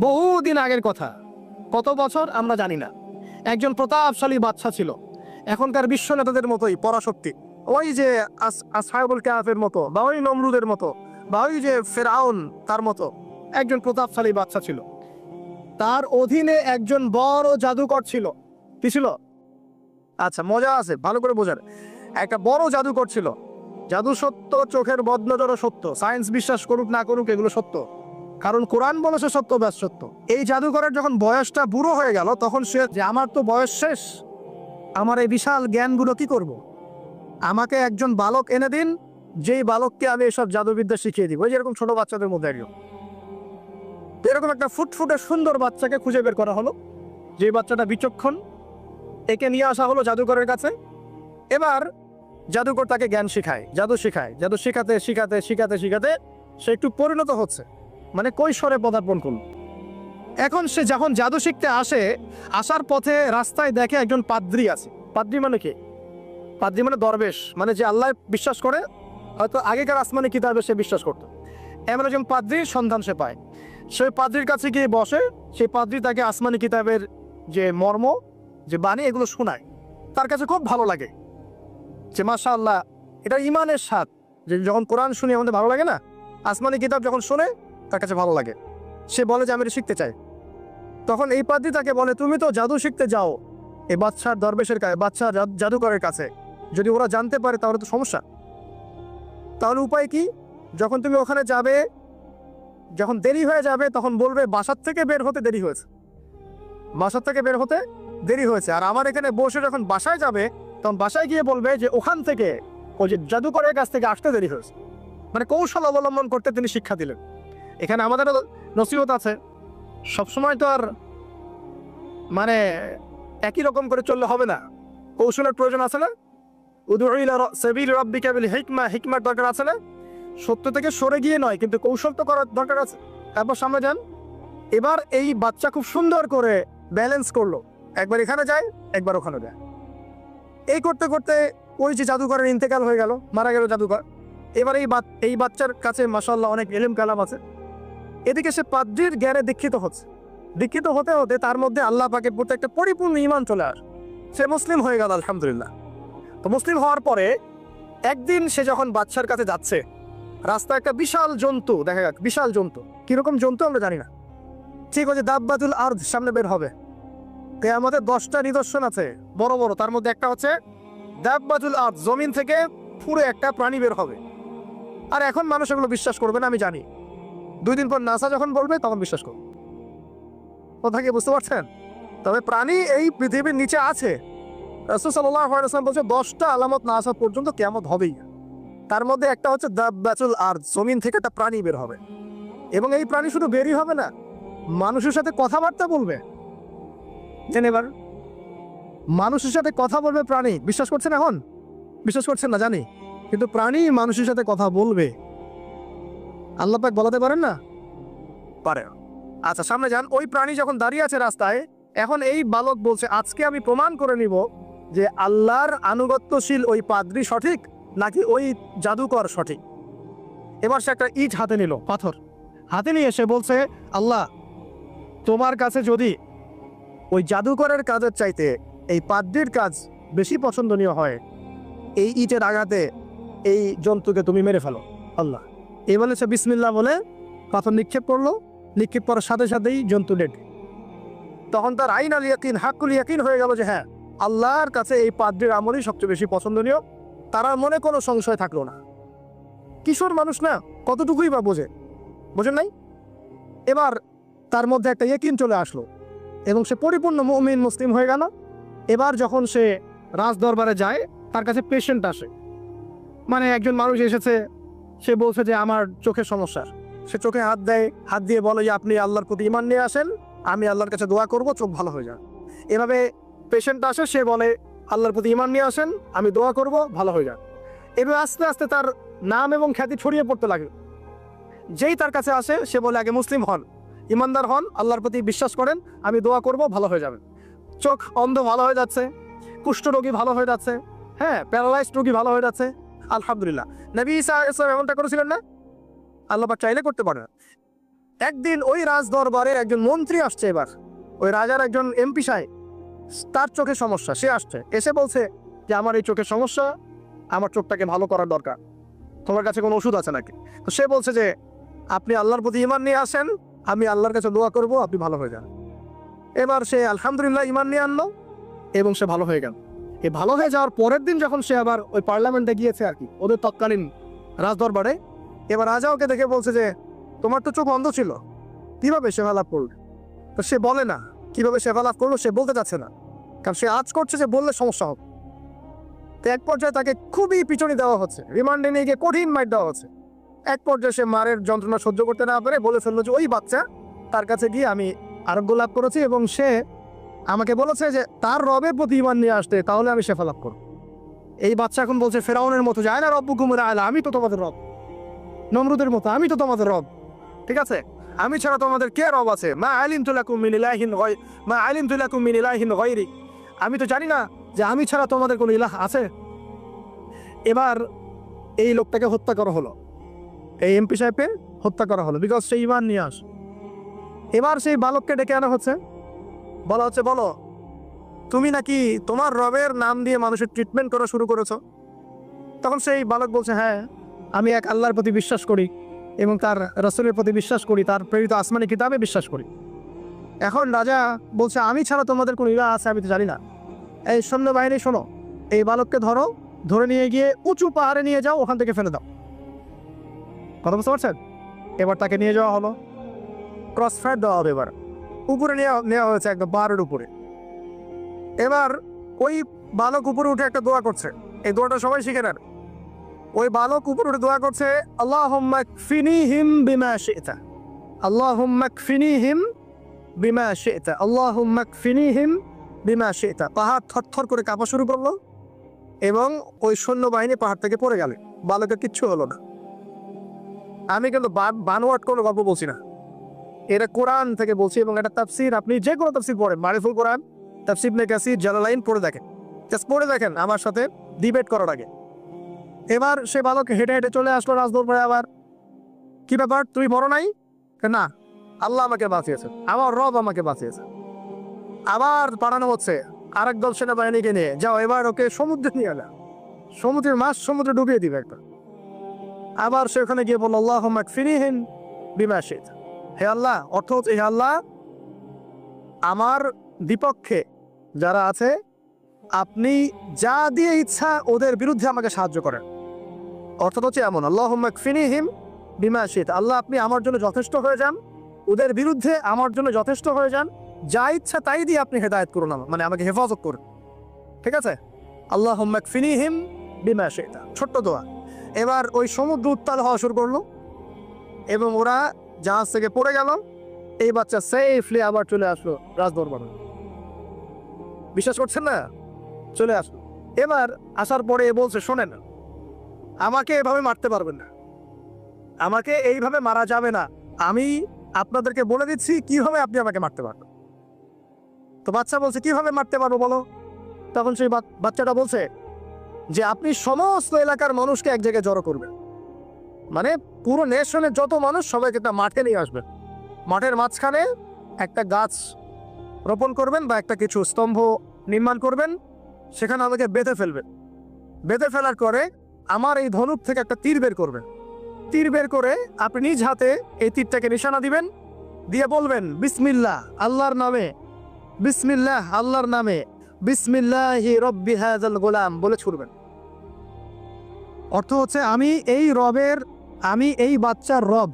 বহুদিন আগের কথা। কত বছর আমরা জানি না। একজন প্রতাপশালী বাচ্চা ছিল। এখনকার বিশ্ব নেতাদের মতোই, পরাশক্তি। ওই যে আস- আসহাবুল কাহাফের মতো বা ওই নমরুদের মতো বা ওই যে ফেরাউন তার মতো একজন প্রতাপশালী বাচ্চা ছিল। তার অধীনে একজন বড় জাদুকর ছিল। কি ছিল? আচ্ছা মজা আছে, ভালো করে বোঝার। একটা বড় জাদুকর ছিল। জাদু সত্য, চোখের বদনজরও সত্য। সায়েন্স বিশ্বাস করুক না করুক, এগুলো সত্য। কারণ কোরআন বলেছে সত্য, ব্যাস সত্য। এই জাদুঘরের যখন বয়সটা বুড়ো হয়ে গেল, তখন সে যে, আমার তো বয়স শেষ, আমার এই বিশাল জ্ঞানগুলো কি করব। আমাকে একজন বালক এনে দিন, যেই বালককে আমি এসব জাদুবিদ্যা শিখিয়ে দিব। ওই যেরকম ছোট বাচ্চাদের মধ্যে একজন। এরকম একটা ফুটফুটে সুন্দর বাচ্চাকে খুঁজে বের করা হলো, যে বাচ্চাটা বিচক্ষণ, একে নিয়ে আসা হলো জাদুঘরের কাছে। এবার জাদুকর তাকে জ্ঞান শেখায়, জাদু শেখায়, জাদু শেখাতে শেখাতে শেখাতে শেখাতে সে একটু পরিণত হচ্ছে। মানে কৈশোরে পদার্পণ করল। এখন সে যখন জাদু শিখতে আসে, আসার পথে রাস্তায় দেখে একজন পাদ্রি আছে। পাদ্রি মানে কি? পাদ্রি মানে দরবেশ মানে যে আল্লাহ বিশ্বাস করে, হয়তো আগেকার আসমানি কিতাবে সে বিশ্বাস করতো। এমন একজন পাদ্রির সন্ধান সে পায়। সেই পাদ্রির কাছে গিয়ে বসে, সেই পাদ্রি তাকে আসমানি কিতাবের যে মর্ম, যে বাণী, এগুলো শোনায়। তার কাছে খুব ভালো লাগে যে মাশা আল্লাহ এটা ইমানের স্বাদ। যে যখন কোরআন শুনি, আমাদের ভালো লাগে না? আসমানি কিতাব যখন শোনে তার কাছে ভালো লাগে। সে বলে যে, আমি এটা শিখতে চাই। তখন এই পাদ্রি তাকে বলে, তুমি তো জাদু শিখতে যাও এই বাচ্চার দরবেশের কাছে বাচ্চা জাদুকরের কাছে। যদি ওরা জানতে পারে, তাহলে তো সমস্যা। তাহলে উপায় কি? যখন তুমি ওখানে যাবে, যখন দেরি হয়ে যাবে, তখন বলবে, বাসার থেকে বের হতে দেরি হয়েছে। বাসার থেকে বের হতে দেরি হয়েছে। আর আমার এখানে বসে যখন বাসায় যাবে, তখন বাসায় গিয়ে বলবে যে, ওখান থেকে ওই যে জাদুকরের কাছ থেকে আসতে দেরি হয়েছে। মানে কৌশল অবলম্বন করতে তিনি শিক্ষা দিলেন। এখানে আমাদের নসিহত আছে। সবসময় তো আর মানে একই রকম করে চললে হবে না। কৌশলের প্রয়োজন আছে না? হিকমা, হিকমার দরকার আছে না? সত্য থেকে সরে গিয়ে নয়, কিন্তু কৌশল তো করার দরকার আছে। তারপর সামনে যান। এবার এই বাচ্চা খুব সুন্দর করে ব্যালেন্স করল। একবার এখানে যায়, একবার ওখানে যায়। এই করতে করতে ওই যে জাদুকরের ইন্তেকাল হয়ে গেল, মারা গেল জাদুকর এবার এই এই বাচ্চার কাছে মাসাল্লাহ অনেক এলিম কালাম আছে। এদিকে সে পাদ্রির জ্ঞানে দীক্ষিত হচ্ছে। দীক্ষিত হতে হতে তার মধ্যে আল্লাহ পাকের প্রতি একটা পরিপূর্ণ ইমান চলে আস। সে মুসলিম হয়ে গেল, আলহামদুলিল্লাহ। তো মুসলিম হওয়ার পরে একদিন সে যখন বাচ্চার কাছে যাচ্ছে, রাস্তায় একটা বিশাল জন্তু, দেখা যাক, বিশাল জন্তু। কীরকম জন্তু আমরা জানি না। ঠিক আছে দাব্বাতুল আর সামনে বের হবে। তে আমাদের দশটা নিদর্শন আছে, বড় বড়। তার মধ্যে একটা হচ্ছে দাব্বাতুল আর জমিন থেকে পুরো একটা প্রাণী বের হবে। আর এখন মানুষ এগুলো বিশ্বাস করবে না, আমি জানি। দুই দিন পর নাসা যখন বলবে, তখন বিশ্বাস করবে কথা কি বুঝতে পারছেন? তবে প্রাণী এই পৃথিবীর নিচে আছে। আলাইহি বলছে, দশটা আলামত না আসা পর্যন্ত কেয়ামত হবেই। তার মধ্যে একটা হচ্ছে দাব্বাতুল আর জমিন থেকে একটা প্রাণী বের হবে। এবং এই প্রাণী শুধু বেরই হবে না, মানুষের সাথে কথাবার্তা বলবে। জেনে এবার মানুষের সাথে কথা বলবে প্রাণী। বিশ্বাস করছেন এখন? বিশ্বাস করছেন না, জানি। কিন্তু প্রাণী মানুষের সাথে কথা বলবে। আল্লাহ পাক বলাতে পারেন না? পারে আচ্ছা সামনে যান। ওই প্রাণী যখন দাঁড়িয়ে আছে রাস্তায়, এখন এই বালক বলছে, আজকে আমি প্রমাণ করে নিব যে আল্লাহর আনুগত্যশীল ওই পাদ্রি সঠিক নাকি ওই জাদুকর সঠিক। এবার সে একটা ইট হাতে নিল, পাথর। হাতে নিয়ে এসে বলছে, আল্লাহ, তোমার কাছে যদি ওই জাদুকরের কাজের চাইতে এই পাদ্রির কাজ বেশি পছন্দনীয় হয়, এই ইটের আঘাতে এই জন্তুকে তুমি মেরে ফেলো। আল্লাহ এই বলে সে বিসমিল্লা বলে পাথর নিক্ষেপ করল। নিক্ষেপ করার সাথে সাথেই জন্তু ডেড তখন তার আইন আল ইয়াকিন, হাক্কুল ইয়াকিন হয়ে গেল যে হ্যাঁ আল্লাহর কাছে এই পাদ্রির আমলই সবচেয়ে বেশি পছন্দনীয়। তারা মনে কোনো সংশয় থাকল না। কিশোর মানুষ না, কতটুকুই বা বোঝে? বোঝেন নাই? এবার তার মধ্যে একটা ইয়াকিন চলে আসলো এবং সে পরিপূর্ণ মুমিন, মুসলিম হয়ে গেল। এবার যখন সে রাজ দরবারে যায়, তার কাছে পেশেন্ট আসে। মানে একজন মানুষ এসেছে সে বলছে যে আমার চোখের সমস্যা সে চোখে হাত দেয়, হাত দিয়ে বলে যে আপনি আল্লাহর প্রতি ইমান নিয়ে আসেন, আমি আল্লাহর কাছে দোয়া করব, চোখ ভালো হয়ে যান এভাবে পেশেন্ট আসে, সে বলে, আল্লাহর প্রতি ইমান নিয়ে আসেন, আমি দোয়া করব, ভালো হয়ে যান এভাবে আস্তে আস্তে তার নাম এবং খ্যাতি ছড়িয়ে পড়তে লাগে। যেই তার কাছে আসে, সে বলে, আগে মুসলিম হন ইমানদার হন, আল্লাহর প্রতি বিশ্বাস করেন, আমি দোয়া করব, ভালো হয়ে যাবে। চোখ অন্ধ ভালো হয়ে যাচ্ছে কুষ্ঠ রোগী ভালো হয়ে যাচ্ছে হ্যাঁ প্যারালাইজড রোগী ভালো হয়ে যাচ্ছে আলহামদুলিল্লাহ। নবী ইসা ইসলাম এমনটা করেছিলেন না? আল্লাহ চাইলে করতে পারে না একদিন ওই রাজ দরবারে একজন মন্ত্রী আসছে এবার। ওই রাজার একজন এমপি সাহেব, তার চোখে সমস্যা, সে আসছে। এসে বলছে যে, আমার এই চোখের সমস্যা, আমার চোখটাকে ভালো করার দরকার। তোমার কাছে কোনো ওষুধ আছে নাকি? তো সে বলছে যে, আপনি আল্লাহর প্রতি ইমান নিয়ে আসেন, আমি আল্লাহর কাছে দোয়া করব, আপনি ভালো হয়ে যান। এবার সে আলহামদুলিল্লাহ ইমান নিয়ে আনলো এবং সে ভালো হয়ে গেল। এই ভালো হয়ে যাওয়ার পরের দিন যখন সে আবার ওই পার্লামেন্টে গিয়েছে আর কি, ওদের তৎকালীন রাজদরবারে, এবার রাজা ওকে দেখে বলছে যে, তোমার তো চোখ অন্ধ ছিল, কীভাবে সেবা লাভ করবে তো সে বলে না, কীভাবে সেবা লাভ করল সে বলতে চাচ্ছে না, কারণ সে আজ করছে যে বললে সমস্যা হবে। তো এক পর্যায়ে তাকে খুবই পিছনে দেওয়া হচ্ছে, রিমান্ডে নিয়ে গিয়ে কঠিন মাইট দেওয়া হচ্ছে। এক পর্যায়ে সে মারের যন্ত্রণা সহ্য করতে না পারে বলে ফেলল যে, ওই বাচ্চা, তার কাছে গিয়ে আমি আরোগ্য লাভ করেছি এবং সে আমাকে বলেছে যে তার রবের প্রতি ইমান নিয়ে আসতে, তাহলে আমি শেফা লাভ করব। এই বাচ্চা এখন বলছে, ফেরাউনের মতো যায় না রব্বু কুমুর আয়লা আমি তো তোমাদের রব। নমরুদের মতো, আমি তো তোমাদের রব। ঠিক আছে? আমি ছাড়া তোমাদের কে রব আছে? মা আলিম তুলাকুম মিন ইলাহিন মা আলিম তুলাকুম মিন ইলাহিন গয়রি আমি তো জানি না যে আমি ছাড়া তোমাদের কোনো ইলাহ আছে? এবার এই লোকটাকে হত্যা করা হলো। এই এমপি সাহেবকে হত্যা করা হলো বিকজ সে ইমান নিয়ে আস। এবার সেই বালককে ডেকে আনা হচ্ছে। বলা হচ্ছে, বলো, তুমি নাকি তোমার রবের নাম দিয়ে মানুষের ট্রিটমেন্ট করা শুরু করেছ? তখন সেই বালক বলছে হ্যাঁ আমি এক আল্লাহর প্রতি বিশ্বাস করি এবং তার রসুলের প্রতি বিশ্বাস করি, তার প্রেরিত আসমানি কিতাবে বিশ্বাস করি। এখন রাজা বলছে, আমি ছাড়া তোমাদের কোনো ইলা আছে, আমি তো জানি না। এই সৈন্যবাহিনী শোনো, এই বালককে ধরো, ধরে নিয়ে গিয়ে উঁচু পাহাড়ে নিয়ে যাও, ওখান থেকে ফেলে দাও। কথা বুঝতে পারছেন? এবার তাকে নিয়ে যাওয়া হলো। ক্রস ফায়ার দেওয়া হবে এবার। উপরে নেওয়া নেওয়া হয়েছে একদম পাহাড়ের উপরে। এবার ওই বালক উপরে উঠে একটা দোয়া করছে। এই দোয়াটা সবাই শিখে নেন। ওই বালক উপরে উঠে দোয়া করছে আল্লাহ ফিনি হিম বিমা শেতা। আল্লাহ ফিনি হিম বিমা শেতা। আল্লাহ ফিনি হিম বিমা শেতা। পাহাড় থরথর করে কাঁপা শুরু করল এবং ওই সৈন্যবাহিনী পাহাড় থেকে পড়ে গেল। বালকের কিচ্ছু হলো না। আমি কিন্তু বানোয়াট কোনো গল্প বলছি না। এটা কোরআন থেকে বলছি এবং এটা তাফসির। আপনি যে কোনো তাফসির পড়েন, মারিফুল কোরআন, তাফসির নে কাসির, জালালাইন পড়ে দেখেন। জাস্ট পড়ে দেখেন আমার সাথে ডিবেট করার আগে। এবার সে বালক হেঁটে হেঁটে চলে আসলো রাজদরবারে আবার। কি ব্যাপার? তুমি বড় নাই? না, আল্লাহ আমাকে বাঁচিয়েছে। আমার রব আমাকে বাঁচিয়েছে। আবার পাঠানো হচ্ছে আরেক দল সেনাবাহিনীকে নিয়ে। যাও, এবার ওকে সমুদ্রে নিয়ে এলা সমুদ্রের মাছ সমুদ্রে ডুবিয়ে দিবে একটা। আবার সে ওখানে গিয়ে বলল আল্লাহ ফিনিহীন বিমাশিত হে আল্লাহ, অর্থ হচ্ছে হে আল্লাহ, আমার বিপক্ষে যারা আছে, আপনি যা দিয়ে ইচ্ছা ওদের বিরুদ্ধে আমাকে সাহায্য করেন। অর্থাৎ হচ্ছে এমন আল্লাহ ফিনিহিম বিমাশিত আল্লাহ, আপনি আমার জন্য যথেষ্ট হয়ে যান, ওদের বিরুদ্ধে আমার জন্য যথেষ্ট হয়ে যান, যা ইচ্ছা তাই দিয়ে আপনি হেদায়ত করুন আমার মানে আমাকে হেফাজত করুন। ঠিক আছে? আল্লাহ ফিনিহিম বিমাশিত ছোট্ট দোয়া। এবার ওই সমুদ্র উত্তাল হওয়া শুরু করল, এবং ওরা জাহাজ থেকে পড়ে গেল এই বাচ্চা সেফলি আবার চলে আসলো রাজদরবারে। বিশ্বাস করছেন না? চলে আসলো। এবার আসার পরে বলছে, শোনেন, আমাকে এভাবে মারতে পারবেন না। আমাকে এইভাবে মারা যাবে না। আমি আপনাদেরকে বলে দিচ্ছি, কীভাবে আপনি আমাকে মারতে পারবেন? তো বাচ্চা বলছে, কীভাবে মারতে পারব বলো? তখন সেই বাচ্চাটা বলছে যে, আপনি সমস্ত এলাকার মানুষকে এক জায়গায় জড়ো করবেন। মানে পুরো নেশনের যত মানুষ সবাইকে একটা মাঠে নিয়ে আসবেন মাঠের মাঝখানে একটা গাছ রোপণ করবেন বা একটা কিছু স্তম্ভ নির্মাণ করবেন, সেখানে আমাকে বেঁধে ফেলবেন বেঁধে ফেলার পরে আমার এই ধনুক থেকে একটা তীর বের করবেন তীর বের করে আপনি নিজ হাতে এই তীরটাকে নিশানা দিবেন, দিয়ে বলবেন, বিসমিল্লাহ, আল্লাহর নামে, বিসমিল্লাহ, আল্লাহর নামে, বিসমিল্লাহ রব্বি হাজাল গোলাম বলে ছুড়বেন। অর্থ হচ্ছে আমি এই রবের আমি এই বাচ্চার রব।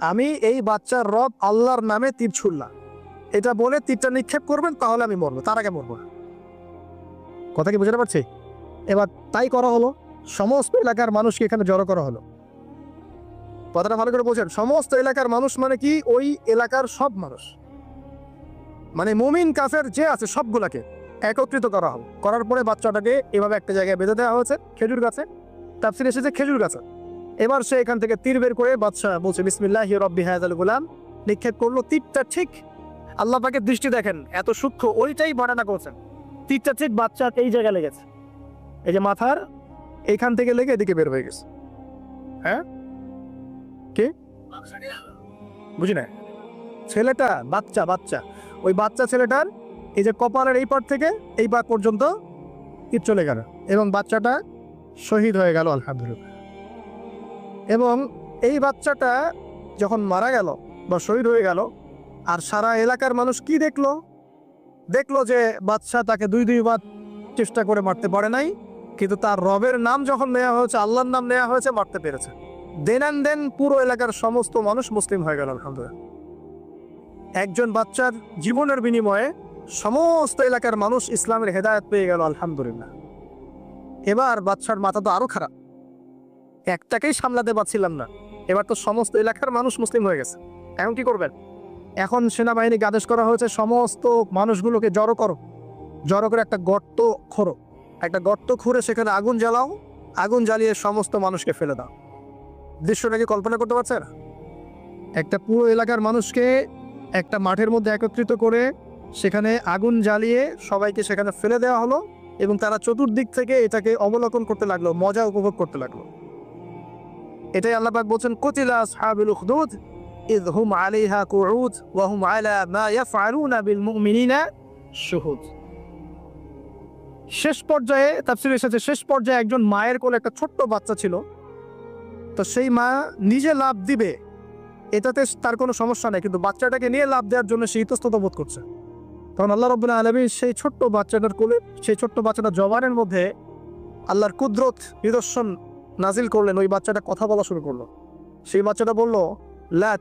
আমি এই বাচ্চার রব আল্লাহর নামে তীর ছুড়লাম। এটা বলে তীরটা নিক্ষেপ করবেন, তাহলে আমি মরবো, তার আগে মরবো কথা কি বুঝতে পারছি? এবার তাই করা হলো, সমস্ত এলাকার মানুষকে এখানে জড়ো করা হলো। কথাটা ভালো করে বোঝেন, সমস্ত এলাকার মানুষ মানে কি? ওই এলাকার সব মানুষ। মানে মুমিন, কাফের যে আছে সবগুলাকে একত্রিত করা হলো। করার পরে বাচ্চাটাকে এভাবে একটা জায়গায় বেঁধে দেওয়া হয়েছে, খেজুর গাছে। তাফসির এসেছে খেজুর গাছে। এবার সে এখান থেকে তীর বের করে বাদশাহ বলছে, বিসমিল্লাহ রব্বি হায়াল গুলাম। নিক্ষেপ করল তীরটা ঠিক। আল্লাহ পাকের দৃষ্টি দেখেন, এত সূক্ষ্ম, ওইটাই বর্ণনা করছেন। তীরটা ঠিক বাচ্চার এই জায়গায় লেগেছে এই যে মাথার এইখান থেকে লেগে এদিকে বের হয়ে গেছে। হ্যাঁ? কি? বুঝি না ছেলেটা, বাচ্চা বাচ্চা। ওই বাচ্চা ছেলেটার এই যে কপালের এই পার থেকে এই পার পর্যন্ত তীর চলে গেল এবং বাচ্চাটা শহীদ হয়ে গেল, আলহামদুলিল্লাহ। এবং এই বাচ্চাটা যখন মারা গেল বা শহীদ হয়ে গেল, আর সারা এলাকার মানুষ কি দেখল? দেখল যে বাচ্চা তাকে দুই দুইবার চেষ্টা করে মারতে পারে নাই, কিন্তু তার রবের নাম যখন নেওয়া হয়েছে, আল্লাহর নাম নেওয়া হয়েছে, মারতে পেরেছে। দেন দেন পুরো এলাকার সমস্ত মানুষ মুসলিম হয়ে গেল, আলহামদুলিল্লাহ। একজন বাচ্চার জীবনের বিনিময়ে সমস্ত এলাকার মানুষ ইসলামের হেদায়ত পেয়ে গেল, আলহামদুলিল্লাহ। এবার বাচ্চার মাথা তো আরও খারাপ। একটাকেই সামলাতে পারছিলাম না। এবার তো সমস্ত এলাকার মানুষ মুসলিম হয়ে গেছে। এখন কি করবেন? এখন সেনাবাহিনীকে আদেশ করা হয়েছে, সমস্ত মানুষগুলোকে জড়ো করো। জড়ো করে একটা গর্ত খোরো একটা গর্ত খুঁড়ে সেখানে আগুন জ্বালাও। আগুন জ্বালিয়ে সমস্ত মানুষকে ফেলে দাও। দৃশ্যটা কি কল্পনা করতে পারছেন? একটা পুরো এলাকার মানুষকে একটা মাঠের মধ্যে একত্রিত করে সেখানে আগুন জ্বালিয়ে সবাইকে সেখানে ফেলে দেওয়া হলো এবং তারা চতুর্দিক থেকে এটাকে অবলোকন করতে লাগল, মজা উপভোগ করতে লাগল। এটাই আল্লাপাক বলছেন, কতিলা আসহাবুল উখদুদ, ইদ হুম আলাইহা কুউদ, ওয়া হুম আলা মা ইয়াফআলুনা বিল মুমিনিনা শুহুদ. শেষ পর্যায়ে তাফসির এসেছে শেষ পর্যায়ে একজন মায়ের কোলে একটা ছোট্ট বাচ্চা ছিল। তো সেই মা নিজে লাভ দিবে, এটাতে তার কোনো সমস্যা নেই, কিন্তু বাচ্চাটাকে নিয়ে লাভ দেওয়ার জন্য সে ইতস্তত বোধ করছে। তখন আল্লাহ রব্বুল্লাহ আলমী সেই ছোট্ট বাচ্চাটার কোলে, সেই ছোট্ট বাচ্চাটার জবানের মধ্যে আল্লাহর কুদরত, নিদর্শন নাজিল করলেন, ওই বাচ্চাটা কথা বলা শুরু করল। সেই বাচ্চাটা বলল, লা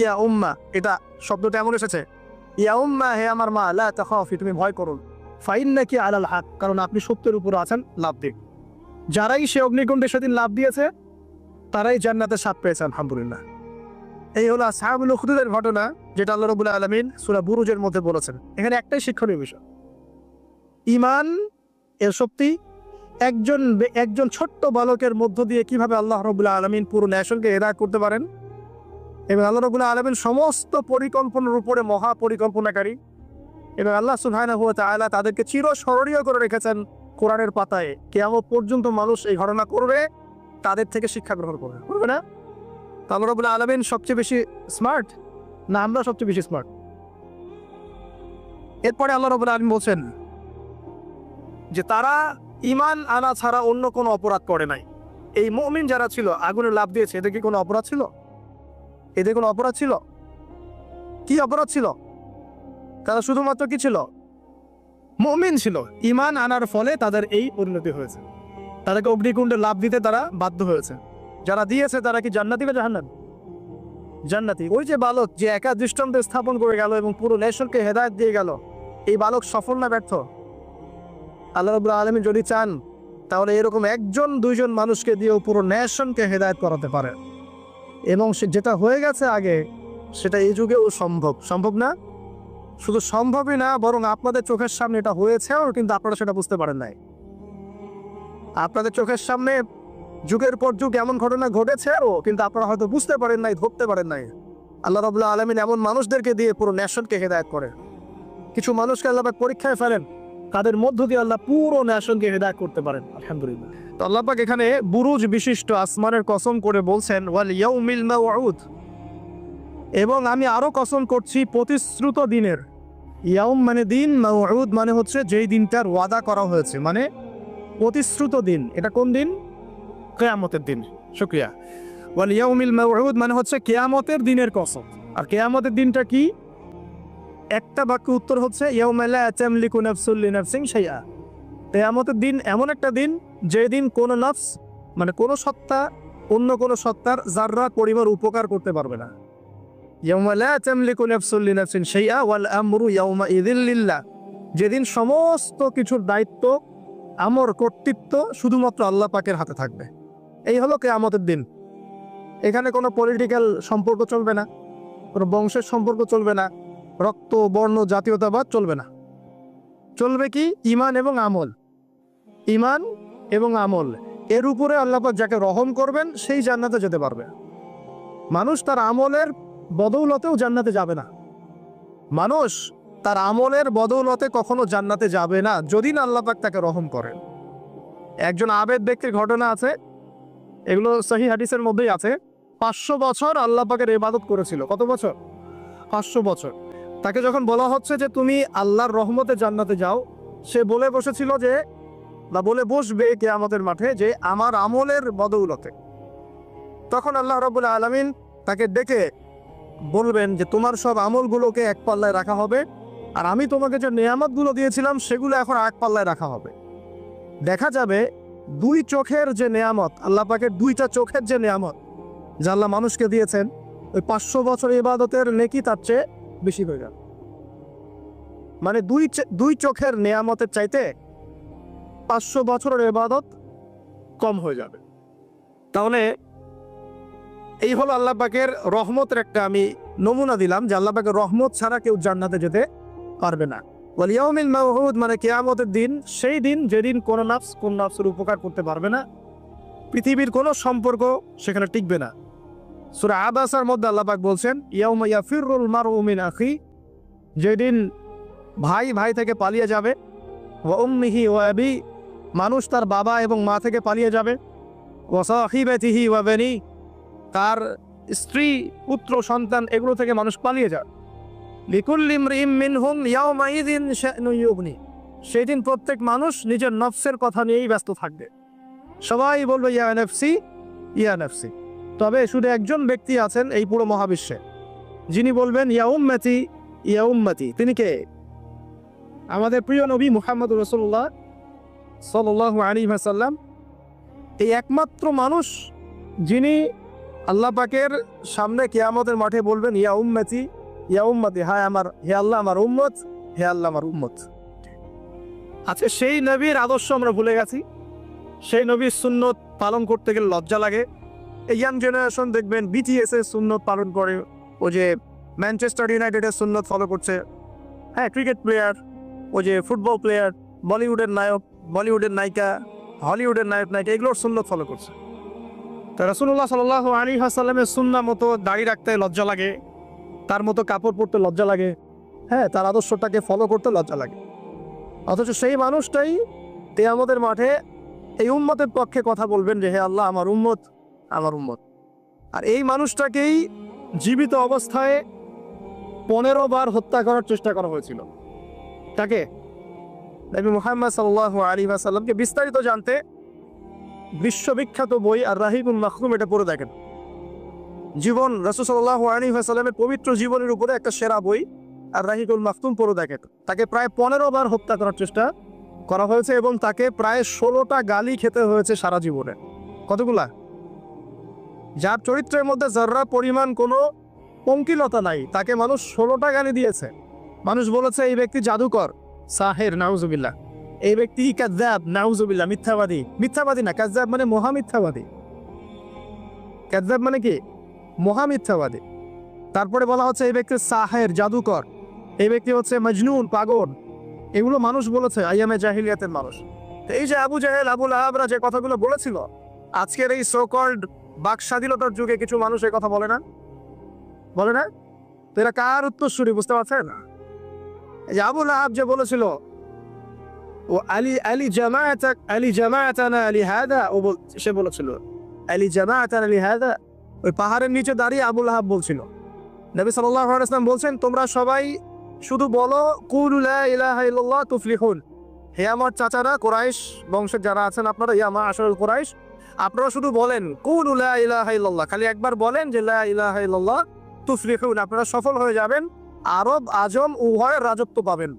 ইয়া উম্মা। এটা শব্দটা এমন এসেছে, ইয়া উম্মা হে আমার মা, লা তুমি ভয় করুন ফাইন নাকি আলাল হাক, কারণ আপনি সত্যের উপর আছেন, লাভ দিন। যারাই সে অগ্নিকুণ্ডে সেদিন লাভ দিয়েছে, তারাই জান্নাতে স্বাদ পেয়েছে, আলহামদুলিল্লাহ। এই হলো সাহাবুল খুদুদের ঘটনা, যেটা আল্লাহ রবুল্লাহ আলমিন সুরা বুরুজের মধ্যে বলেছেন। এখানে একটাই শিক্ষণীয় বিষয়। ইমান, এর শক্তি একজন একজন ছোট্ট বালকের মধ্য দিয়ে কীভাবে আল্লাহ রবুল্লাহ আলমিন পুরো ন্যাশনকে এরা করতে পারেন? এবং আল্লাহ রবুল্লাহ আলমিন সমস্ত পরিকল্পনার উপরে মহা পরিকল্পনাকারী। এবং আল্লাহ সুহায়না হুয়া তাআলা তাদেরকে চিরস্মরণীয় করে রেখেছেন কোরআনের পাতায়। কেমন পর্যন্ত মানুষ এই ঘটনা করবে, তাদের থেকে শিক্ষা গ্রহণ করবে। করবে না? আল্লাহ রবুল্লাহ আলমিন সবচেয়ে বেশি স্মার্ট না, আমরা সবচেয়ে বেশি স্মার্ট এরপরে আল্লাহ রবুল্লাহ আলমিন বলছেন যে তারা ইমান আনা ছাড়া অন্য কোনো অপরাধ করে নাই। এই মুমিন যারা ছিল আগুনে লাভ দিয়েছে, এদের কি কোনো অপরাধ ছিল? এদের কোনো অপরাধ ছিল? কি অপরাধ ছিল? তারা শুধুমাত্র কি ছিল? মুমিন ছিল। ইমান আনার ফলে তাদের এই পরিণতি হয়েছে। তাদেরকে অগ্নিকুণ্ডে লাভ দিতে তারা বাধ্য হয়েছে। যারা দিয়েছে, তারা কি জান্নাতি বা জাহান্নাম? জান্নাতি। ওই যে বালক, যে একা দৃষ্টান্ত স্থাপন করে গেল এবং পুরো নেশনকে হেদায়ত দিয়ে গেল, এই বালক সফল না ব্যর্থ? আল্লাহ রবুল্লাহ আলমী যদি চান, তাহলে এরকম একজন, দুইজন মানুষকে দিয়েও পুরো ন্যাশনকে হেদায়ত করাতে পারে। এবং সে যেটা হয়ে গেছে আগে, সেটা এই যুগেও সম্ভব। সম্ভব না? শুধু সম্ভবই না, বরং আপনাদের চোখের সামনে এটা হয়েছেও, কিন্তু আপনারা সেটা বুঝতে পারেন নাই। আপনাদের চোখের সামনে যুগের পর যুগ এমন ঘটনা ঘটেছেও, কিন্তু আপনারা হয়তো বুঝতে পারেন নাই, ধরতে পারেন নাই। আল্লাহ রবুল্লাহ আলমিন এমন মানুষদেরকে দিয়ে পুরো ন্যাশনকে হেদায়ত করে। কিছু মানুষকে আল্লাহ পরীক্ষায় ফেলেন। তাদের মধ্য দিয়ে আল্লাহ পুরো ন্যাশনকে হেদায়ত করতে পারেন। আলহামদুলিল্লাহ। তো আল্লাহ পাক এখানে বুরুজ বিশিষ্ট আসমানের কসম করে বলছেন, ওয়াল ইয়াউমিল মাউউদ। এবং আমি আরও কসম করছি প্রতিশ্রুত দিনের। ইয়াউম মানে দিন, মাউউদ মানে হচ্ছে যেই দিনটার ওয়াদা করা হয়েছে মানে প্রতিশ্রুত দিন। এটা কোন দিন? কেয়ামতের দিন। শুক্রিয়া। ওয়াল ইয়াউমিল মাউউদ মানে হচ্ছে কেয়ামতের দিনের কসম। আর কেয়ামতের দিনটা কি? একটা বাক্য উত্তর হচ্ছে কেয়ামতের দিন এমন একটা দিন যে দিন কোনো নফস মানে কোনো সত্তা, অন্য কোনো সত্তার যাররা পরিমাণ উপকার করতে পারবে না। যেদিন সমস্ত কিছুর দায়িত্ব, আমর কর্তৃত্ব শুধুমাত্র আল্লাহ পাকের হাতে থাকবে। এই হলো কেয়ামতের দিন। এখানে কোনো পলিটিক্যাল সম্পর্ক চলবে না, কোনো বংশের সম্পর্ক চলবে না। রক্ত, বর্ণ, জাতীয়তাবাদ চলবে না। চলবে কি? ইমান এবং আমল। ইমান এবং আমল। এর উপরে আল্লাপাক যাকে রহম করবেন, সেই জান্নাতে যেতে পারবে। মানুষ তার আমলের বদৌলতেও জান্নাতে যাবে না। মানুষ তার আমলের বদৌলতে কখনো জান্নাতে যাবে না, যদি না আল্লাপাক তাকে রহম করেন। একজন আবেদ ব্যক্তির ঘটনা আছে। এগুলো সহি হাদিসের মধ্যেই আছে। পাঁচশো বছর আল্লাহ পাকের ইবাদত করেছিল। কত বছর? পাঁচশো বছর। তাকে যখন বলা হচ্ছে যে তুমি আল্লাহর রহমতে জান্নাতে যাও, সে বলে বসেছিল যে, বা বলে বসবে কে আমাদের মাঠে যে আমার আমলের বদৌলতে। তখন আল্লাহ রবুল আলমিন তাকে ডেকে বলবেন যে, তোমার সব আমলগুলোকে এক পাল্লায় রাখা হবে, আর আমি তোমাকে যে নেয়ামতগুলো দিয়েছিলাম, সেগুলো এখন এক পাল্লায় রাখা হবে। দেখা যাবে দুই চোখের যে নেয়ামত, আল্লাহ পাকে দুইটা চোখের যে নেয়ামত, যা আল্লাহ মানুষকে দিয়েছেন, ওই পাঁচশো বছর ইবাদতের নেকি তার চেয়ে বেশি হয়ে যাবে মানে দুই দুই চোখের নেয়ামতের চাইতে পাঁচশো বছরের ইবাদত কম হয়ে যাবে। তাহলে এই হলো আল্লাহ পাকের রহমতের একটা আমি নমুনা দিলাম যে আল্লাহ পাকের রহমত ছাড়া কেউ জান্নাতে যেতে পারবে না। ওয়ালিয়াউমিল মাউহুদ মানে কেয়ামতের দিন, সেই দিন যেদিন কোনো নাফস, কোন নাফসের উপকার করতে পারবে না, পৃথিবীর কোনো সম্পর্ক সেখানে টিকবে না। সূরা আবাসার মধ্যে আল্লাহ পাক বলছেন, ইয়াউমা ইয়াফিরুল মিন আখি যেদিন ভাই ভাই থেকে পালিয়ে যাবে, ওয়া উম্মিহি ওয়া আবি মানুষ তার বাবা এবং মা থেকে পালিয়ে যাবে, ওয়া সাহিবাতিহি ওয়া বানি তার স্ত্রী, পুত্র, সন্তান, এগুলো থেকে মানুষ পালিয়ে যায় লিকুল্লি ইমরিম মিনহুম ইয়াউমাইযিন শা'নু ইউগনি। সেই দিন প্রত্যেক মানুষ নিজের নফসের কথা নিয়েই ব্যস্ত থাকবে। সবাই বলবে, ইয়া নফসি ইয়া নফসি। তবে শুধু একজন ব্যক্তি আছেন এই পুরো মহাবিশ্বে। যিনি বলবেন, ইয়া উম্মতি ইয়া উম্মতি। তিনি কে? আমাদের প্রিয় নবী মুহাম্মদ রসুল্লাহ সাল্লাহ আলী সাল্লাম এই একমাত্র মানুষ যিনি আল্লাহ পাকের সামনে কেয়ামতের মাঠে বলবেন, ইয়া উম্মতি ইয়া উম্মতি, হায় আমার, হে আল্লাহ আমার উম্মত, হে আল্লাহ আমার উম্মত। আচ্ছা সেই নবীর আদর্শ আমরা ভুলে গেছি। সেই নবীর সুন্নত পালন করতে গেলে লজ্জা লাগে। এই ইয়াং জেনারেশন দেখবেন বিটিএস এর সুন্নত পালন করে। ও যে ম্যানচেস্টার ইউনাইটেডের সুন্নত ফলো করছে। হ্যাঁ ক্রিকেট প্লেয়ার ও যে ফুটবল প্লেয়ার বলিউডের নায়ক বলিউডের নায়িকা হলিউডের নায়ক, নায়িকা, এগুলোর সুন্নত ফলো করছে। তো রসুল্লাহ সাল আলী হাসাল্লামের সুন্না মতো দাড়ি রাখতে লজ্জা লাগে। তার মতো কাপড় পরতে লজ্জা লাগে। হ্যাঁ তার আদর্শটাকে ফলো করতে লজ্জা লাগে। অথচ সেই মানুষটাই তে আমাদের মাঠে এই উম্মতের পক্ষে কথা বলবেন যে, হে আল্লাহ, আমার উম্মত আমার উম্মত। আর এই মানুষটাকেই জীবিত অবস্থায় পনেরো বার হত্যা করার চেষ্টা করা হয়েছিল। তাকে নবী মুহাম্মদ সাল্লাহ আলী সাল্লামকে বিস্তারিত জানতে বিশ্ববিখ্যাত বই আর রাহিবুল মাখরুম এটা পড়ে দেখেন। জীবন, রসুল সাল্লাহ আলী সাল্লামের পবিত্র জীবনের উপরে একটা সেরা বই আর রাহিকুল মাখতুম পড়ে দেখেন। তাকে প্রায় পনেরো বার হত্যা করার চেষ্টা করা হয়েছে এবং তাকে প্রায় ষোলোটা গালি খেতে হয়েছে সারা জীবনে। কতগুলা? যার চরিত্রের মধ্যে যার্রা পরিমাণ কোনো পঙ্কিলতা নাই, তাকে মানুষ ষোলোটা গালি দিয়েছে। মানুষ বলেছে, এই ব্যক্তি জাদুকর। সাহের, নাউজুবিল্লাহ। এই ব্যক্তি কাজাব নাউজুবিল্লাহ, মিথ্যাবাদী। মিথ্যাবাদী না কাজাব মানে মহামিথ্যাবাদী। কাজাব মানে কি? মহামিথ্যাবাদী। তারপরে বলা হচ্ছে, এই ব্যক্তি সাহের, জাদুকর। এই ব্যক্তি হচ্ছে মজনুন, পাগল। এগুলো মানুষ বলেছে, আইয়ামে জাহিলিয়াতের মানুষ। এই যে আবু জাহেল, আবুল আহাবরা যে কথাগুলো বলেছিল, আজকের এই সোকল্ড বাক স্বাধীনতার যুগে কিছু মানুষ এই কথা বলে না? বলে না? তো এরা কার উত্তরসূরি বুঝতে পারছেন যে আবুল আহাব যে বলেছিল, ও আলী আলী জামায়াত, আলী জামায়াতানা আলী হাদা ও সে বলেছিল, আলী জামায়াতানা আলী হাদা ওই পাহাড়ের নিচে দাঁড়িয়ে আবুল আহাব বলছিল। নবী আলাইহি বলছেন, তোমরা সবাই শুধু বলো, কুলু লা ইলাহা ইল্লাল্লাহ তুফলিহুন। হে আমার চাচারা, কোরাইশ বংশের যারা আছেন আপনারা, ইয়া মা আসল কোরাইশ আপনারা শুধু বলেন, কুলু ইল্লাল্লাহ। খালি একবার বলেন যে, লা ইলাহা তুফলিহুন। আপনারা সফল হয়ে যাবেন, আরব, আজম, উভয়ের রাজত্ব পাবেন।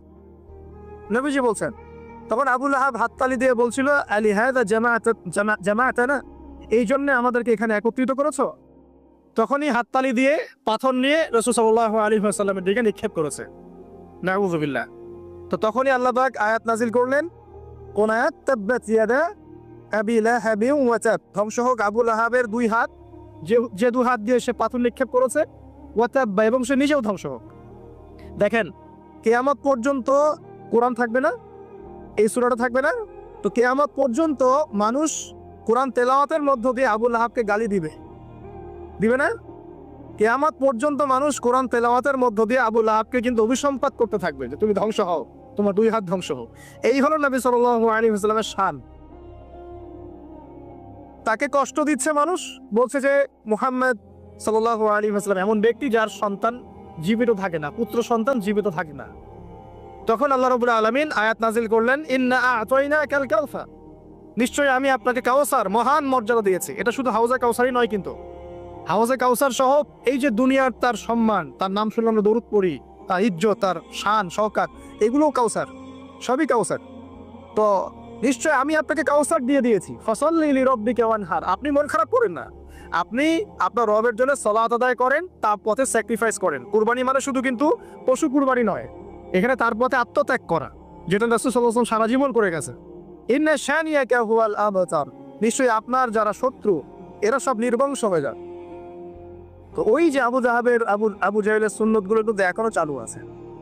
নবীজি বলছেন, তখন আবুল আহাব হাততালি দিয়ে বলছিল, আলী হায়দা জামায়াত জামায়াত না এই জন্য আমাদেরকে এখানে একত্রিত করেছ? তখনই হাততালি দিয়ে পাথর নিয়ে রসুল সাল্লাহ আলী সাল্লামের দিকে নিক্ষেপ করেছে। নাউজুবিল্লাহ তো তখনই আল্লাহ পাক আয়াত নাজিল করলেন, কোন আয়াত তাব্বাত ইয়াদা ধ্বংস হোক আবুল আহাবের দুই হাত, যে যে দু হাত দিয়ে সে পাথর নিক্ষেপ করেছে ওয়া তাব্বা এবং সে নিজেও ধ্বংস হোক দেখেন, কেয়ামত পর্যন্ত কোরআন থাকবে না, এই সূরাটা থাকবে না। তো কেয়ামত পর্যন্ত মানুষ কোরআন তেলাওয়াতের মধ্য দিয়ে আবুল আহাবকে গালি দিবে। দিবে না? কেয়ামত পর্যন্ত মানুষ কোরআন তেলাওয়াতের মধ্য দিয়ে আবুল আহাবকে কিন্তু অভিসম্পাত করতে থাকবে যে তুমি ধ্বংস হও, তোমার দুই হাত ধ্বংস হোক। এই হলো নবী সাল্লাল্লাহু আলাইহি ওয়াসাল্লামের শান। তাকে কষ্ট দিচ্ছে মানুষ? বলছে যে মুহাম্মদ সাল্লাহ আলী হাসলাম এমন ব্যক্তি যার সন্তান জীবিত থাকে না, পুত্র সন্তান জীবিত থাকে না। তখন আল্লাহ রবুল্লা আলমিন আয়াত নাজিল করলেন, ইন্না আতয়না কাল কাউসা নিশ্চয়ই আমি আপনাকে কাউসার মহান মর্যাদা দিয়েছি। এটা শুধু হাউজা কাউসারই নয় কিন্তু। হাউজে কাউসার সহ এই যে দুনিয়ার তার সম্মান, তার নাম শুনলে আমরা দরুদ পড়ি, তার ইজ্জত, তার শান, শওকাত, এগুলোও কাউসার সবই কাউসার তো নিশ্চয় আমি আপনাকে কাউসার দিয়ে দিয়েছি। ফসল লিলি রব্বিকে হার আপনি মন খারাপ করেন না। আপনি আপনার রবের জন্য সলাত আদায় করেন, তার পথে স্যাক্রিফাইস করেন। কুরবানি মানে শুধু কিন্তু পশু কুরবানি নয়, এখানে তার পথে আত্মত্যাগ করা, যেটা রাসূল সাল্লাল্লাহু সারা জীবন করে গেছে। ইন্না শানিয়াকা হুয়াল আবতার। নিশ্চয়ই আপনার যারা শত্রু, এরা সব নির্বংশ হয়ে যান তো ওই যে আবু জাহাবের, আবু আবু জাহেলের সুন্নতগুলো কিন্তু এখনও চালু আছে।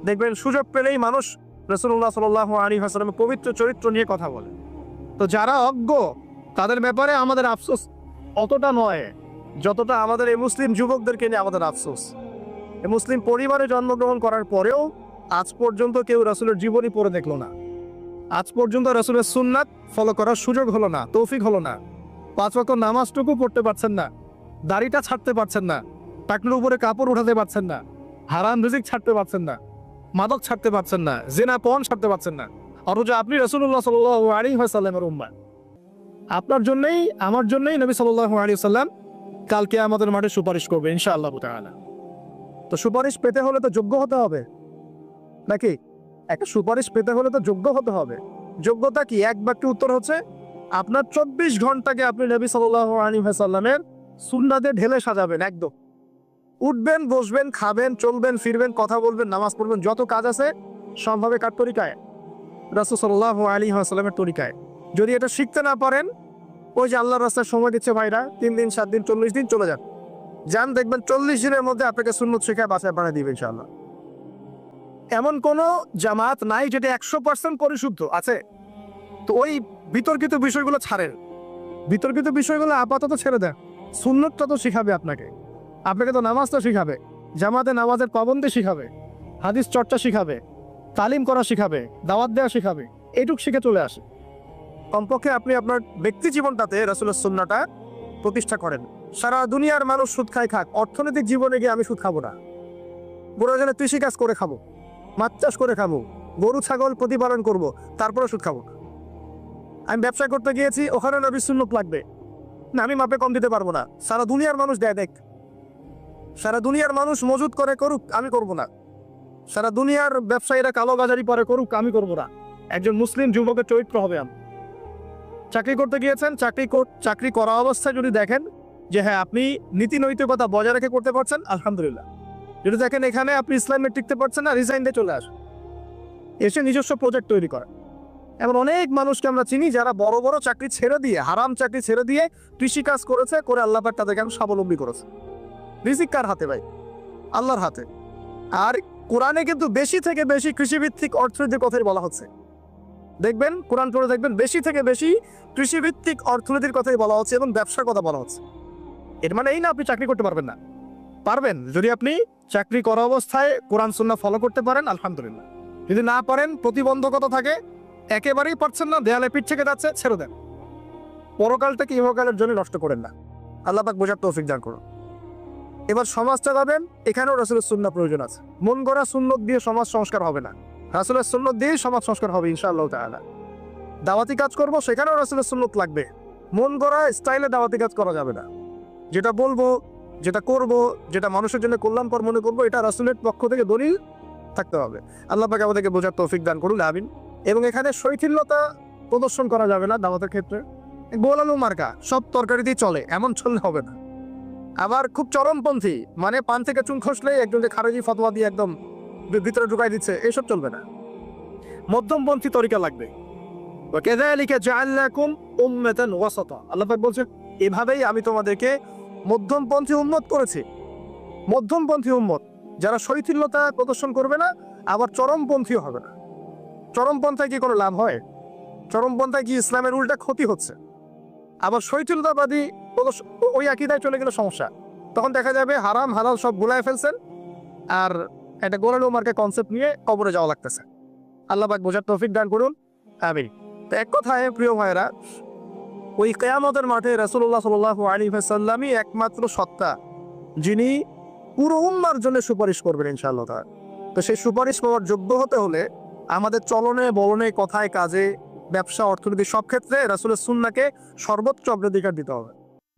দেখবেন সুযোগ পেলেই মানুষ রসুল্লাহ সাল আলী হাসলামের পবিত্র চরিত্র নিয়ে কথা বলে। তো যারা অজ্ঞ, তাদের ব্যাপারে আমাদের আফসোস অতটা নয়, যতটা আমাদের এই মুসলিম যুবকদেরকে নিয়ে আমাদের আফসোস। এই মুসলিম পরিবারে জন্মগ্রহণ করার পরেও আজ পর্যন্ত কেউ রাসুলের জীবনী পড়ে দেখল না। আজ পর্যন্ত রাসুলের সুন্নাত ফলো করার সুযোগ হলো না, তৌফিক হলো না। পাঁচ ওয়াক্ত নামাজটুকু পড়তে পারছেন না, দাড়িটা ছাড়তে পারছেন না টাকনুর উপরে কাপড় উঠাতে পারছেন না হারান রিজিক ছাড়তে পারছেন না। মাদক ছাড়তে পারছেন না, জেনা পণ ছাড়তে পারছেন না। অথচ আপনি রসুল্লাহ সাল আলী সাল্লামের উম্মা। আপনার জন্যই, আমার জন্যই নবী সাল্লাহ আলী সাল্লাম কালকে আমাদের মাঠে সুপারিশ করবে, ইনশাআল্লাহ তাআলা। তো সুপারিশ পেতে হলে তো যোগ্য হতে হবে। নাকি? একটা সুপারিশ পেতে হলে তো যোগ্য হতে হবে। যোগ্যতা কি? এক বাক্য উত্তর হচ্ছে, আপনার চব্বিশ ঘন্টাকে আপনি নবী সাল্লাহ আলী সাল্লামের সুন্নাতে ঢেলে সাজাবেন, একদম। উঠবেন, বসবেন, খাবেন, চলবেন, ফিরবেন, কথা বলবেন, নামাজ পড়বেন, যত কাজ আছে সম্ভাবে কার তরিকায়? রাসুল সাল্লাহ আলী সাল্লামের তরিকায়। যদি এটা শিখতে না পারেন, ওই যে আল্লাহর রাস্তায় সময় দিচ্ছে ভাইরা, তিন দিন, সাত দিন, চল্লিশ দিন চলে যান। যান, দেখবেন চল্লিশ দিনের মধ্যে আপনাকে সুন্নত শেখায়, বাসায় বানিয়ে দিবে ইনশাআল্লাহ। এমন কোনো জামাত নাই যেটা একশো পার্সেন্ট পরিশুদ্ধ, আছে? তো ওই বিতর্কিত বিষয়গুলো ছাড়েন। বিতর্কিত বিষয়গুলো আপাতত ছেড়ে দেন। সুন্নতটা তো শিখাবে আপনাকে। আপনাকে তো নামাজ তো শিখাবে, জামাতে নামাজের পাবন্দি শিখাবে, হাদিস চর্চা শিখাবে, তালিম করা শিখাবে, দাওয়াত দেওয়া শিখাবে এইটুক শিখে চলে আসে। কমপক্ষে আপনি আপনার ব্যক্তি জীবনটাতে রাসুলের সুন্নাটা প্রতিষ্ঠা করেন। সারা দুনিয়ার মানুষ সুদ খায় খাক, অর্থনৈতিক জীবনে গিয়ে আমি সুদ খাব না। প্রয়োজনে কৃষিকাজ করে খাব, মাছ চাষ করে খাব, গরু, ছাগল প্রতিপালন করব তারপরে সুদ খাব। আমি ব্যবসা করতে গিয়েছি, ওখানে নবী সুন্নত লাগবে। না, আমি মাপে কম দিতে পারব না। সারা দুনিয়ার মানুষ দেয় দেখ। সারা দুনিয়ার মানুষ মজুদ করে করুক, আমি করব না। সারা দুনিয়ার ব্যবসায়ীরা কালোবাজারি পরে করুক, আমি করব না। একজন মুসলিম যুবকের চরিত্র হবে আমি চাকরি করতে গিয়েছেন, চাকরি কর- চাকরি করা অবস্থায় যদি দেখেন যে হ্যাঁ আপনি নীতি নৈতিকতা বজায় রেখে করতে পারছেন, আলহামদুলিল্লাহ। যদি দেখেন এখানে আপনি ইসলামে টিকতে পারছেন না রিজাইন দিয়ে চলে আসুন। এসে নিজস্ব প্রজেক্ট তৈরি করা এমন অনেক মানুষকে আমরা চিনি যারা বড় বড় চাকরি ছেড়ে দিয়ে, হারাম চাকরি ছেড়ে দিয়ে কৃষি কাজ করেছে, করে আল্লাহ তাদেরকে স্বাবলম্বী করেছে। রিজিক কার হাতে ভাই? আল্লাহর হাতে। আর কোরআনে কিন্তু বেশি থেকে বেশি কৃষিভিত্তিক অর্থনীতির কথাই বলা হচ্ছে। দেখবেন, কোরআন পড়ে দেখবেন, বেশি থেকে বেশি কৃষিভিত্তিক অর্থনীতির কথাই বলা হচ্ছে এবং ব্যবসার কথা বলা হচ্ছে। এর মানে এই না আপনি চাকরি করতে পারবেন না। পারবেন, যদি আপনি চাকরি করা অবস্থায় কোরআন সুন্না ফলো করতে পারেন, আলহামদুলিল্লাহ। যদি না পারেন, প্রতিবন্ধকতা থাকে, একেবারেই পারছেন না, দেয়ালে পিঠ থেকে যাচ্ছে, ছেড়ে দেন। পরকালটাকে ইহকালের জন্য নষ্ট করেন না। আল্লাহ পাক বোঝার তৌফিক দান করুন। এবার সমাজ চালাবেন এখানেও রাসুলের সুন্না প্রয়োজন আছে। মন গড়া সুন্নত দিয়ে সমাজ সংস্কার হবে না। রাসুলের সুন্নত দিয়ে সমাজ সংস্কার হবে, ইনশাআল্লাহ তাআলা। দাওয়াতি কাজ করব, সেখানেও রাসুলের সুন্নত লাগবে। মন গড়া স্টাইলে দাওয়াতি কাজ করা যাবে না। যেটা বলব, যেটা করব, যেটা মানুষের জন্য কল্যাণকর মনে করব, এটা রাসুলের পক্ষ থেকে দলিল থাকতে হবে। আল্লাহ পাক আমাদেরকে বোঝার তৌফিক দান করুন, আমিন। এবং এখানে শৈথিল্যতা প্রদর্শন করা যাবে না দাওয়াতের ক্ষেত্রে। গোলালু মার্কা, সব তরকারিতেই চলে, এমন চললে হবে না। আবার খুব চরমপন্থী মানে পান থেকে চুন খসলে একজন যে খারেজি ফতোয়া দিয়ে একদম ভিতরে ঢুকাই দিচ্ছে, এসব চলবে না। মধ্যমপন্থী তরিকা লাগবে। আল্লাহাক বলছে, এভাবেই আমি তোমাদেরকে মধ্যমপন্থী উন্মত করেছি। মধ্যমপন্থী উন্মত যারা শৈথিল্যতা প্রদর্শন করবে না, আবার চরমপন্থীও হবে না। চরমপন্থায় কি কোনো লাভ হয়? চরমপন্থায় কি ইসলামের উল্টা ক্ষতি হচ্ছে? আবার শৈথিলতাবাদী ওই আকিদায় চলে গেলে সমস্যা। তখন দেখা যাবে হারাম, হালাল সব গুলায় ফেলছেন আর একটা গোলালো মার্কে কনসেপ্ট নিয়ে কবরে যাওয়া লাগতেছে। আল্লাহ পাক বোঝার তৌফিক দান করুন। আমি তো এক কথায়, প্রিয় ভাইরা ওই কেয়ামতের মাঠে রাসূলুল্লাহ সাল্লাল্লাহু আলাইহি ওয়াসাল্লামই একমাত্র সত্তা, যিনি পুরো উম্মার জন্য সুপারিশ করবেন ইনশাআল্লাহ তো সেই সুপারিশ পাওয়ার যোগ্য হতে হলে আমাদের চলনে, বলনে, কথায়, কাজে ব্যবসা অর্থনীতি সব ক্ষেত্রে রাসুলের সুন্নাকে সর্বোচ্চ অগ্রাধিকার দিতে হবে।